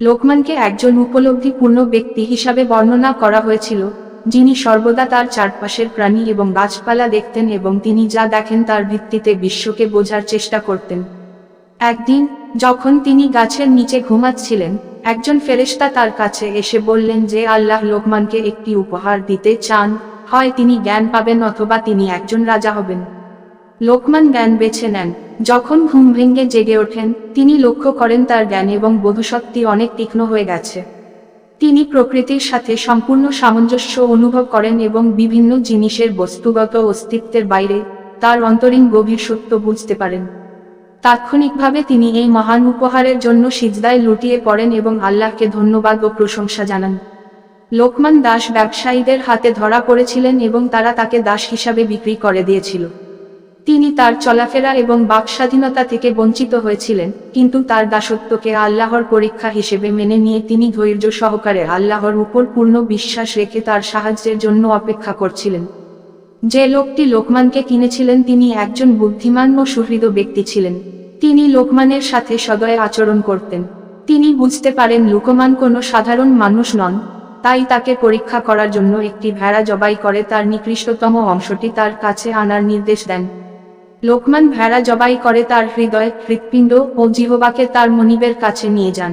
লোকমানকে একজন উপলব্ধিপূর্ণ ব্যক্তি হিসাবে বর্ণনা করা হয়েছিল, যিনি সর্বদা তার চারপাশের প্রাণী এবং গাছপালা দেখতেন এবং তিনি যা দেখেন তার ভিত্তিতে বিশ্বকে বোঝার চেষ্টা করতেন। একদিন, যখন তিনি গাছের নিচে ঘুমাচ্ছিলেন, একজন ফেরেশতা তার কাছে এসে বললেন যে আল্লাহ লোকমানকে একটি উপহার দিতে চান, হয় তিনি জ্ঞান পাবেন অথবা তিনি একজন রাজা হবেন। লোকমান জ্ঞান বেছে নেন। যখন ঘুম ভেঙে জেগে ওঠেন, তিনি লক্ষ্য করেন তার জ্ঞান এবং বোধশক্তি অনেক তীক্ষ্ণ হয়ে গেছে। তিনি প্রকৃতির সাথে সম্পূর্ণ সামঞ্জস্য অনুভব করেন এবং বিভিন্ন জিনিসের বস্তুগত অস্তিত্বের বাইরে তার অন্তরীণ গভীর সত্য বুঝতে পারেন। তাৎক্ষণিকভাবে তিনি এই মহান উপহারের জন্য সিজদায় লুটিয়ে পড়েন এবং আল্লাহকে ধন্যবাদ ও প্রশংসা জানান। লোকমান দাস ব্যবসায়ীদের হাতে ধরা পড়েছিলেন এবং তারা তাকে দাস হিসাবে বিক্রি করে দিয়েছিল। তিনি তার চলাফেরা এবং বাকস্বাধীনতা থেকে বঞ্চিত হয়েছিলেন, কিন্তু তার দাসত্বকে আল্লাহর পরীক্ষা হিসেবে মেনে নিয়ে তিনি ধৈর্য সহকারে আল্লাহর উপর পূর্ণ বিশ্বাস রেখে তার সাহায্যের জন্য অপেক্ষা করছিলেন। যে লোকটি লোকমানকে কিনেছিলেন তিনি একজন বুদ্ধিমান ও সুহৃদ ব্যক্তি ছিলেন। তিনি লোকমানের সাথে সদয় আচরণ করতেন। তিনি বুঝতে পারেন লোকমান কোনো সাধারণ মানুষ নন, তাই তাকে পরীক্ষা করার জন্য একটি ভেড়া জবাই করে তার নিকৃষ্টতম অংশটি তার কাছে আনার নির্দেশ দেন। লোকমান ভেড়া জবাই করে তার হৃদয়, হৃৎপিণ্ড ও জিহবাকে তার মনিবের কাছে নিয়ে যান।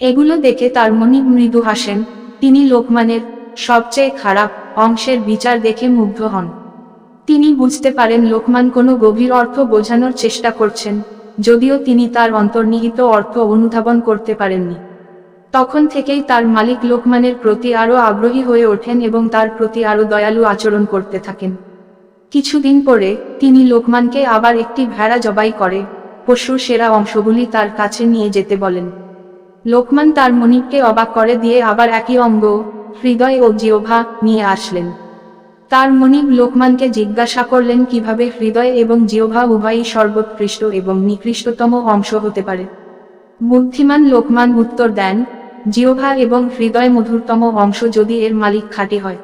এগুলো দেখে তার মনিব মৃদু হাসেন। তিনি লোকমানের সবচেয়ে খারাপ অংশের বিচার দেখে মুগ্ধ হন। তিনি বুঝতে পারেন লোকমান কোনো গভীর অর্থ বোঝানোর চেষ্টা করছেন, যদিও তিনি তার অন্তর্নিহিত অর্থ অনুধাবন করতে পারেননি। তখন থেকেই তার মালিক লোকমানের প্রতি আরও আগ্রহী হয়ে ওঠেন এবং তার প্রতি আরও দয়ালু আচরণ করতে থাকেন। কিছুদিন পরে তিনি লোকমানকে আবার একটি ভেড়া জবাই করে, পশুর সেরা অংশগুলি তার কাছে নিয়ে যেতে বলেন। লোকমান তার মনিবকে অবাক করে দিয়ে আবার একই অঙ্গ, হৃদয় ও জিওভা নিয়ে আসলেন। তার মনিব লোকমানকে জিজ্ঞাসা করলেন কীভাবে হৃদয় এবং জিওভা উভয়ই সর্বোৎকৃষ্ট এবং নিকৃষ্টতম অংশ হতে পারে। বুদ্ধিমান লোকমান উত্তর দেন জিওভা এবং হৃদয় মধুরতম অংশ যদি এর মালিক খাঁটি হয়।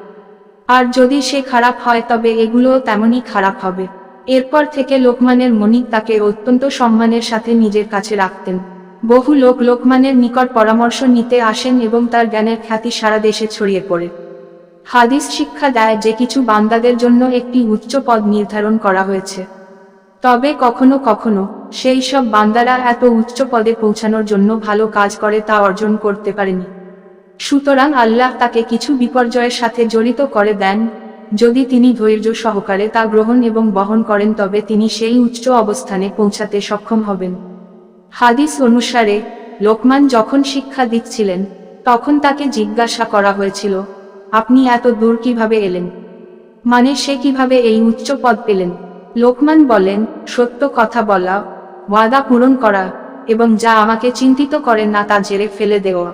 আর যদি সে খারাপ হয় তবে এগুলোও তেমনই খারাপ হবে। এরপর থেকে লোকমানের মনিক তাকে অত্যন্ত সম্মানের সাথে নিজের কাছে রাখতেন। বহু লোক লোকমানের নিকট পরামর্শ নিতে আসেন এবং তার জ্ঞানের খ্যাতি সারা দেশে ছড়িয়ে পড়ে। হাদিস শিক্ষা দেয় যে কিছু বান্দাদের জন্য একটি উচ্চ পদ নির্ধারণ করা হয়েছে। তবে কখনো কখনো সেই সব বান্দারা এত উচ্চ পদে পৌঁছানোর জন্য ভালো কাজ করে তা অর্জন করতে পারেনি। সুতরাং আল্লাহ তাকে কিছু বিপর্যয়ের সাথে জড়িত করে দেন। যদি তিনি ধৈর্য সহকারে তা গ্রহণ এবং বহন করেন, তবে তিনি সেই উচ্চ অবস্থানে পৌঁছাতে সক্ষম হবেন। হাদিস অনুসারে, লোকমান যখন শিক্ষা দিচ্ছিলেন, তখন তাকে জিজ্ঞাসা করা হয়েছিল, আপনি এত দূর কীভাবে এলেন? মানে সে কীভাবে এই উচ্চ পদ পেলেন? লোকমান বলেন, সত্য কথা বলা, ওয়াদা পূরণ করা, এবং যা আমাকে চিন্তিত করে না তা জেরে ফেলে দেওয়া।